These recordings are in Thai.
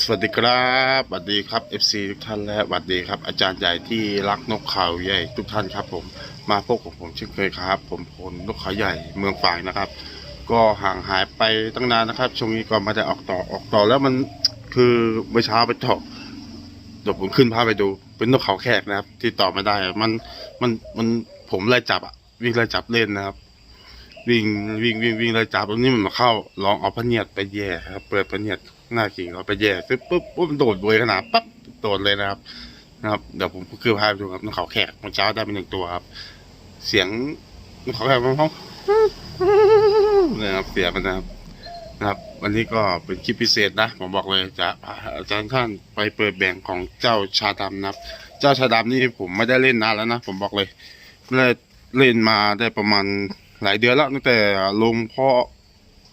สวัสดีครับสวัสดีครับ FC ทุกท่านและสวัสดีครับ อาจารย์ใหญ่ที่รักนกเขาใหญ่ทุกท่านครับ ผมมาพบกับผมเช่นเคยครับ ผมพลนกเขาใหญ่เมืองฝางนะครับ ก็ห่างหายไปตั้งนานนะครับ ช่วงนี้ก็ไมาได้ออกต่อออกต่อแล้วมันคือเมื่อเช้าไปเจาะเดี๋ยวผมขึ้นพาพไปดู เป็นนกเขาแขกนะครับ ที่ต่อไม่ได้มันมันมันผมไล่จับอะวิ่งไล่จับเล่นนะครับ วิ่งวิ่งวิ่งวิ่งไล่จับตรงนี้มันมาเข้าลองเอาพเนียดไปแย่ครับเปิดพเนียด หน้ากิ่งเราไปแย่ปุ๊บปุ๊บปุ๊บมันโดดบวยขนาดปั๊บโดดเลยนะครับ นะครับเดี๋ยวผมคือพาไปดูครับนกเขาแขกเมื่อเช้าได้เป็นหนึ่งตัวครับ เสียงนกเขาแขกมันเขาเนี่ยครับเสียงมันนะครับนะครับ วันนี้ก็เป็นคลิปพิเศษนะ ผมบอกเลยจะพาอาจารย์ท่านไปเปิดแบ่งของเจ้าชาดำนะครับ เจ้าชาดำนี่ผมไม่ได้เล่นนานแล้วนะ ผมบอกเลยไม่ได้เล่นมาได้ประมาณหลายเดือนแล้วตั้งแต่ลงพ่อ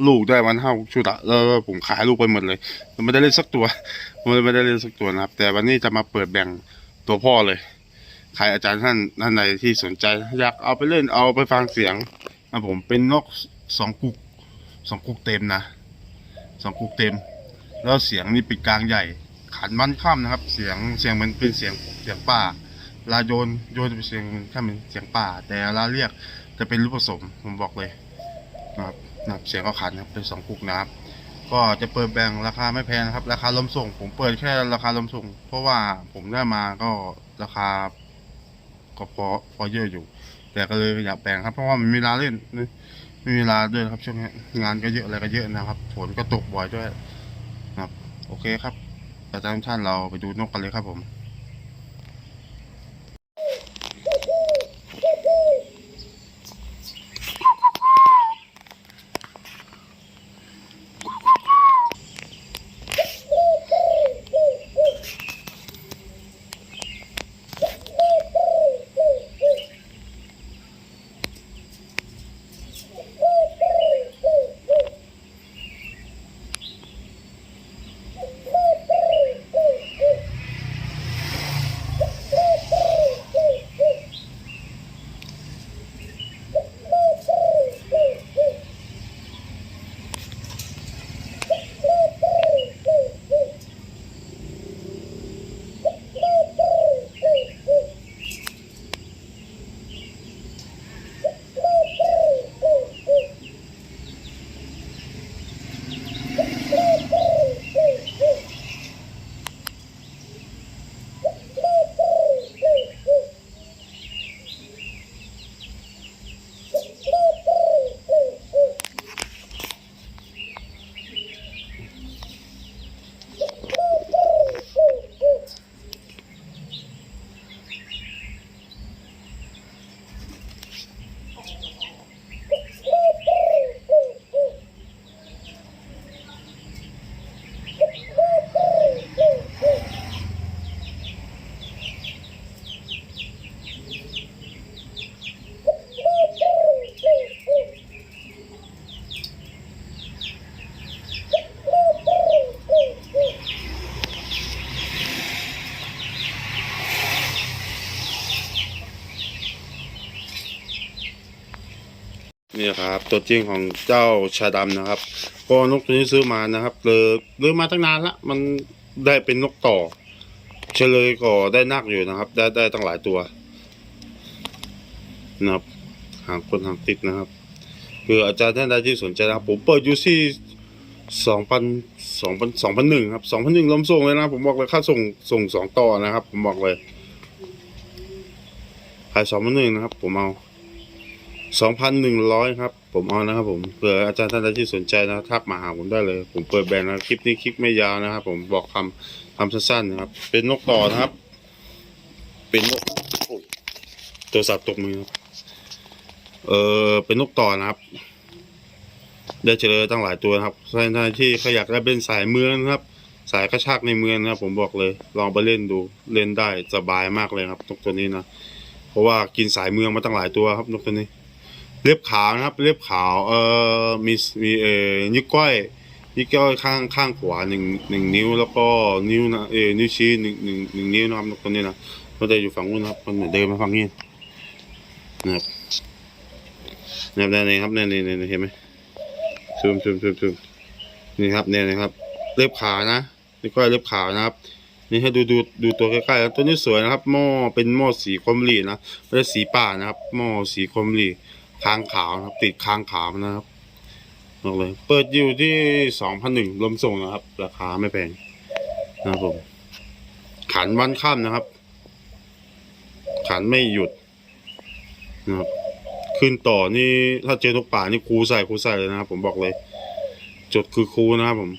ลูกได้วันเท่าชุดอะแล้วผมขายลูกไปหมดเลยไม่ได้เล่นสักตัวผมไม่ได้เล่นสักตัวนะครับ แต่วันนี้จะมาเปิดแบ่งตัวพ่อเลยใครอาจารย์ท่านท่านใดที่สนใจ อยากเอาไปเล่นเอาไปฟังเสียงนะผมเป็นนกสองกุกสองกุกเต็มนะสองกุกเต็ม แล้วเสียงนี่ปีกกลางใหญ่ ขันมันข้ามนะครับ เสียงเสียงมันเป็นเสียงเสียงป่าลาโยนโยนจะเป็นเสียงข้ามเป็นเสียงป่า แต่ลาเรียกจะเป็นรูปผสมผมบอกเลยนะครับ นะครับเสียงเขาขันะครับเป็นสองกุกนะครับ ก็จะเปิดแบ่งราคาไม่แพงนะครับ ราคาลมส่ง ผมเปิดแค่ราคาลมส่ง เพราะว่าผมได้มาก็ราคาก็พอพอเยอะอยู่ แต่ก็เลยอยากแบ่งครับ เพราะว่ามันมีเวลาเล่นไม่มีเวลาด้วยครับช่วงนี้งานก็เยอะอะไรก็เยอะนะครับฝนก็ตกบ่อยด้วยนะครับ โอเคครับอาจารย์ท่านเราไปดูนกกันเลยครับผม นี่ครับตัวจริงของเจ้าชาดำนะครับก็นกตัวนี้ซื้อมานะครับเลยซื้อมาตั้งนานละมันได้เป็นนกต่อ เฉลยก็ได้นักอยู่นะครับ ได้ได้ตั้งหลายตัวนะครับหางคนหางติดนะครับคืออาจารย์ท่านใดที่สนใจนะครับ ผมเปิดอยู่ที่สองพันสองพันสองพันหนึ่งครับสองพันหนึ่งลมส่งเลยนะผมบอกเลยค่าส่งส่งสองต่อนะครับ ผมบอกเลยขายสองพันหนึ่งนะครับ ผมเอา สองพันหนึ่งร้อยครับ ผมเอานะครับผมเผื่ออาจารย์ท่านใดที่สนใจนะทักมาหาผมได้เลย ผมเปิดแบรนด์นะคลิปนี้คลิปไม่ยาวนะครับ ผมบอกคำคำสั้นๆนะครับ เป็นนกต่อนะครับ เป็นนกตัวสับตกมือครับเออเป็นนกต่อนะครับ ได้เจอตั้งหลายตัวครับท่านใดที่ขาอยากได้เป็นสายเมืองนะครับ สายกระชากในเมืองนะครับผมบอกเลย ลองไปเล่นดูเล่นได้สบายมากเลยครับนกตัวนี้นะเพราะว่ากินสายเมืองมาตั้งหลายตัวครับนกตัวนี้ เล็บขาวนะครับ เล็บขาวเอ่อมีมีเอ่อนิ้วก้อยนิ้วก้อยข้างข้างขวาหนึ่งหนึ่งนิ้วแล้วก็นิ้วนะเอ่อนิ้วชี้หนึ่งหนึ่งหนึ่งนิ้วนะครับคนนี้นะมันจะอยู่ฝั่งนู้นนะครับมันเหมือนเดินมาฝั่งนี้นะครับนะครับนี่ครับนี่นี่นี่เห็นไหมซูมซูมซูมซูมนี่ครับเนี่ยนะครับ เล็บขานะนี่ก็เล็บขาวนะครับ นี่ให้ดูดูดูตัวใกล้ๆนะตัวนี้สวยนะครับหม้อเป็นหม้อสีคอมรีนะไม่ใช่สีป่านะครับหม้อสีคอมรี ค้างขาวนะครับ ติดค้างขาวนะครับบอกเลย เปิดอยู่ที่สองพันหนึ่งรวมส่งนะครับ ราคาไม่แพงนะครับผม ขันวันค่ำนะครับ ขันไม่หยุดนะครับ ขึ้นต่อนี่ถ้าเจอนกป่านี่ครูใส่ครูใส่เลยนะครับ ผมบอกเลยจดคือครูนะครับผม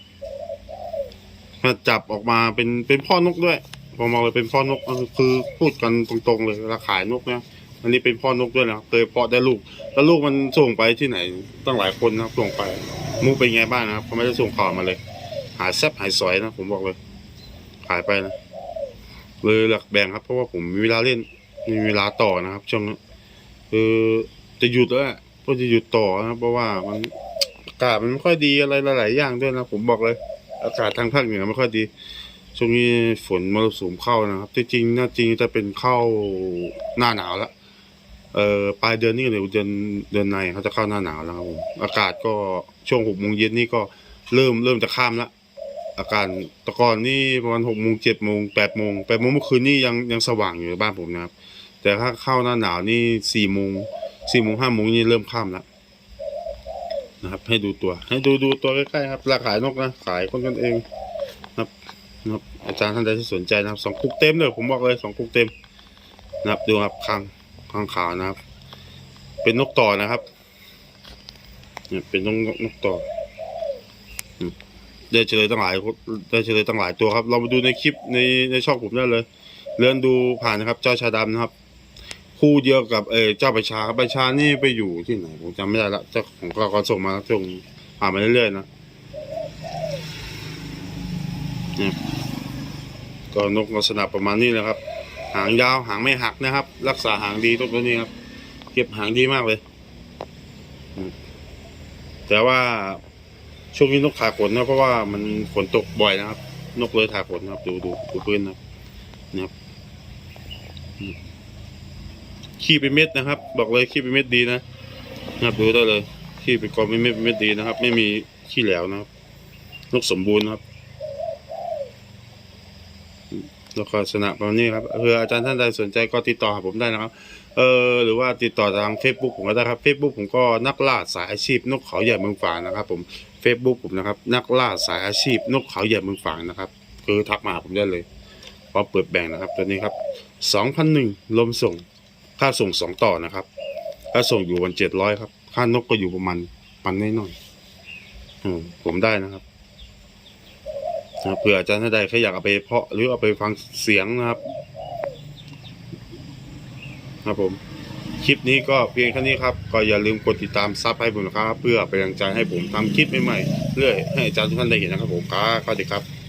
ถ้าจับออกมาเป็นเป็นพ่อนกด้วยผมมองเลยเป็นพ่อนกคือพูดกันตรงๆเลยเวลาขายนกเนะ อันนี้เป็นพ่อนกด้วยนะครับเคยเพาะได้ลูก แล้วลูกมันส่งไปที่ไหนตั้งหลายคนนะครับส่งไปมุกเป็นไงบ้างนะครับเขาไม่ได้ส่งข่าวมาเลย หายแซบหายสวยนะผมบอกเลย ขายไปนะเลยหลักแบ่งครับ เพราะว่าผมมีเวลาเล่นมีเวลาต่อนะครับช่วงนี้คือจะหยุดแล้วแหละก็จะหยุดต่อนะเพราะว่ามันอากาศมันไม่ค่อยดีอะไรหลายๆอย่างด้วยนะผมบอกเลย อากาศทางภาคเหนือไม่ค่อยดีช่วงนี้ฝนมรสุมเข้านะครับที่จริงน่าจริงจะเป็นเข้าหน้าหนาวแล้ว เอ่อปลายเดือนนี้หรือเดือนเดือนในเขาจะเข้าหน้าหนาวแล้วครับผมอากาศก็ช่วงหกโมงเย็นนี่ก็เริ่มเริ่มจะข้ามละอากาศแตะกอนนี่ประมาณหกโมงเจ็ดโมงแปดโมงแปดโมงเมื่อคืนนี่ยังยังสว่างอยู่ในบ้านผมนะครับ แต่ถ้าเข้าหน้าหนาวนี่สี่โมงสี่โมงห้าโมงนี่เริ่มข้ามแล้วนะครับ ให้ดูตัว ให้ดูดูตัวใกล้ๆครับราคายนกนะขายคนกันเองนะครับนะครับอาจารย์ท่านใดที่สนใจนะครับสองคุกเต็มเลยผมบอกเลยสองคุกเต็มนะครับดูครับคาง คางขาวนะครับ เป็นนกต่อนะครับเนี่ยเป็นนกนกต่อได้เฉลยตั้งหลายได้เฉลยตั้งหลายตัวครับ เราไปดูในคลิปในในช่องผมได้เลยเลื่อนดูผ่านนะครับ เจ้าชาดำนะครับ คู่เดียวกับเออเจ้าประชาประชานี่ไปอยู่ที่ไหนผมจำไม่ได้ละเจ้าของกรส่งมาส่งผ่านมาเรื่อยๆนะก็นกลักษณะประมาณนี้นะครับ หางยาวหางไม่หักนะครับ รักษาหางดีตัวนี้ครับ เก็บหางดีมากเลย แต่ว่าช่วงนี้นกถ่ายขนนะเพราะว่ามันฝนตกบ่อยนะครับ นกเลยถ่ายขนนะครับ ดูดูดูพื้นนะครับนะครับขี้เป็นเม็ดนะครับ บอกเลยขี้เป็นเม็ดดีนะนะครับดูได้เลยขี้เป็นกองเป็นเม็ดเป็นเม็ดดีนะครับ ไม่มีขี้แหลวนะครับ นกสมบูรณ์นะครับ แลักษณะประมาณนี้ครับเผื่ออาจารย์ท่านใดสนใจก็ติดต่อผมได้นะครับเออหรือว่าติดต่อทาง Facebook ผมก็ได้ครับ Facebook ผมก็นักล่าสายอาชีพนกเขาใหญ่เมืองฝางนะครับ ผม Facebook ผมนะครับ นักล่าสายอาชีพนกเขาใหญ่เมืองฝางนะครับ คือทักมาผมได้เลยพร้อมเปิดแบ่งนะครับตัวนี้ครับ2,001ลมส่งค่าส่งสองต่อนะครับค่าส่งอยู่วัน700ครับ ค่านกก็อยู่ประมาณพันน้อยๆอืมผมได้นะครับ นะเผื่ออาจารย์ท่านใดใครอยากเอาไปเพาะหรือเอาไปฟังเสียงนะครับ ครับผม คลิปนี้ก็เพียงแค่นี้ครับ ก็อย่าลืมกดติดตามซับให้ผมนะครับ เพื่อเป็นกำลังใจให้ผมทำคลิปใหม่ๆเรื่อยให้อาจารย์ทุกท่านได้เห็นนะครับผมครับสวัสดีครับ